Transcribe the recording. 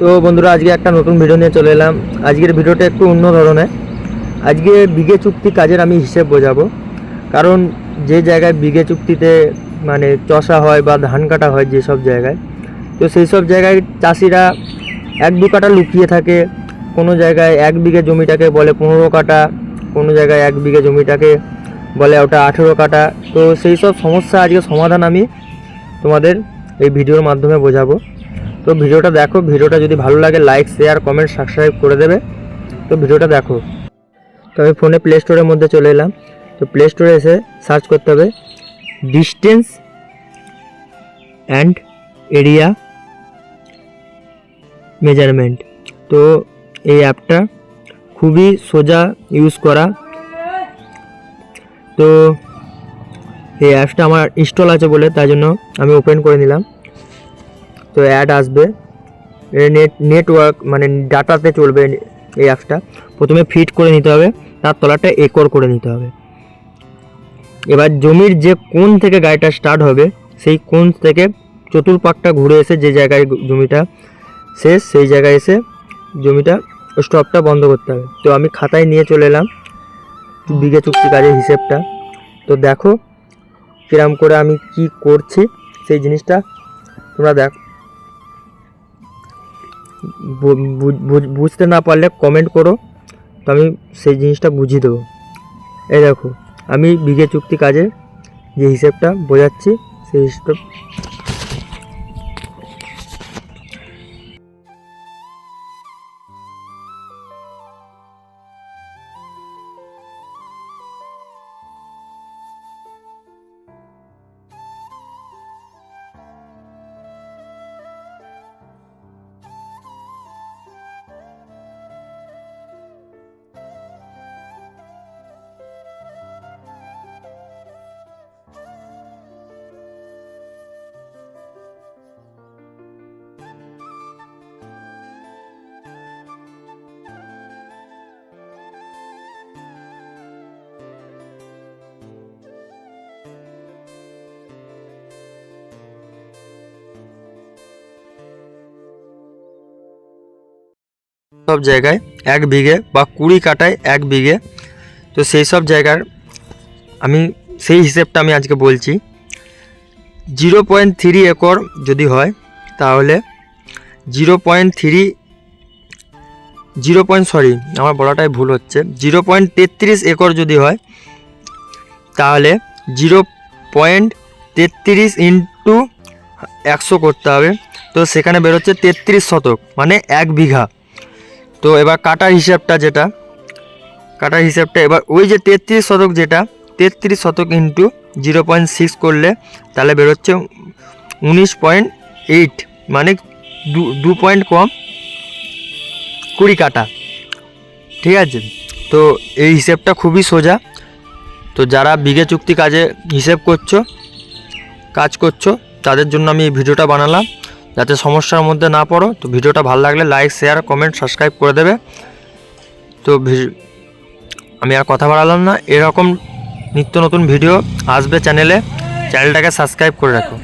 তো বন্ধুরা, আজকে একটা নতুন ভিডিও নিয়ে চলে এলাম। আজকের ভিডিওটা একটু অন্য ধরনের। আজকে বিঘে চুক্তি কাজের আমি হিসেব বোঝাবো। কারণ যে জায়গায় বিঘে চুক্তিতে মানে চষা হয় বা ধান কাটা হয় যেসব জায়গায়, তো সেই সব জায়গায় চাষিরা এক দু কাটা লুকিয়ে থাকে। কোনো জায়গায় এক বিঘে জমিটাকে বলে পনেরো কাটা, কোনো জায়গায় এক বিঘে জমিটাকে বলে ওটা আঠেরো কাটা। তো সেই সব সমস্যা আজকে সমাধান আমি তোমাদের এই ভিডিওর মাধ্যমে বোঝাবো। তো ভিডিওটা দেখো, ভিডিওটা যদি ভালো লাগে লাইক শেয়ার কমেন্ট সাবস্ক্রাইব করে দেবে। তো ভিডিওটা দেখো। তো আমি ফোনে প্লে স্টোরের মধ্যে চলে এলাম। তো প্লে স্টোরে এসে সার্চ করতে হবে ডিস্টেন্স অ্যান্ড এরিয়া মেজারমেন্ট তো এই অ্যাপটা খুবই সোজা ইউজ করা। তো এই অ্যাপসটা আমার ইনস্টল আছে বলে, তাই জন্য আমি ওপেন করে নিলাম। তো অ্যাড আসবে। নেট নেটওয়ার্ক মানে ডাটাতে চলবে এই অ্যাপসটা প্রথমে ফিট করে নিতে হবে, তার তলাটা একর করে নিতে হবে। এবার জমির যে কোন থেকে গাড়িটা স্টার্ট হবে, সেই কোন থেকে চতুর্পাকটা ঘুরে এসে যে জায়গায় জমিটা শেষ, সেই জায়গায় এসে জমিটা স্টপটা বন্ধ করতে হবে। তো আমি খাতায় নিয়ে চলে এলাম, বিঘে চুক্তি কাজের হিসেবটা। তো দেখো, কিরম করে আমি কি করছি, সেই জিনিসটা তোমরা দেখ বুঝতে না পারলে কমেন্ট করো, তো আমি সেই জিনিসটা বুঝিয়ে দেবো। এই দেখো, আমি বিঘে চুক্তি কাজে যে হিসেবটা বোঝাচ্ছি, সেই হিসেবটা সব জায়গায় এক বিঘে বা কুড়ি কাটায় এক বিঘে। তো সেই সব জায়গার আমি সেই হিসেবটা আমি আজকে বলছি। জিরো পয়েন্ট থ্রি একর যদি হয়, তাহলে zero point three, zero point, sorry, আমার বলাটাই ভুল হচ্ছে। জিরো পয়েন্ট তেত্রিশ একর যদি হয়, তাহলে জিরো পয়েন্ট তেত্রিশ ইন্টু একশো করতে হবে। তো সেখানে বেরোচ্ছে তেত্রিশ শতক মানে এক বিঘা। তো এবার কাটার হিসাবটা যেটা, কাটার হিসাবটা এবার ওই যে তেত্রিশ শতক যেটা, তেত্রিশ শতক ইন্টু জিরো পয়েন্ট সিক্স করলে তাহলে বেরোচ্ছে উনিশ পয়েন্ট এইট মানে দু পয়েন্ট কম কুড়ি কাটা, ঠিক আছে? তো এই হিসেবটা খুবই সোজা। তো যারা বিঘে চুক্তি কাজে হিসেব করছ, কাজ করছ, তাদের জন্য আমি এই ভিডিওটা বানালাম। যাতে সমস্যার মধ্যে না পড়ো, তো ভিডিওটা ভালো লাগলে লাইক শেয়ার কমেন্ট সাবস্ক্রাইব করে দেবে। তো আমি আর কথা বাড়ালাম না, এরকম নিত্য নতুন ভিডিও আসবে চ্যানেলে চ্যানেলটাকে সাবস্ক্রাইব করে রাখো।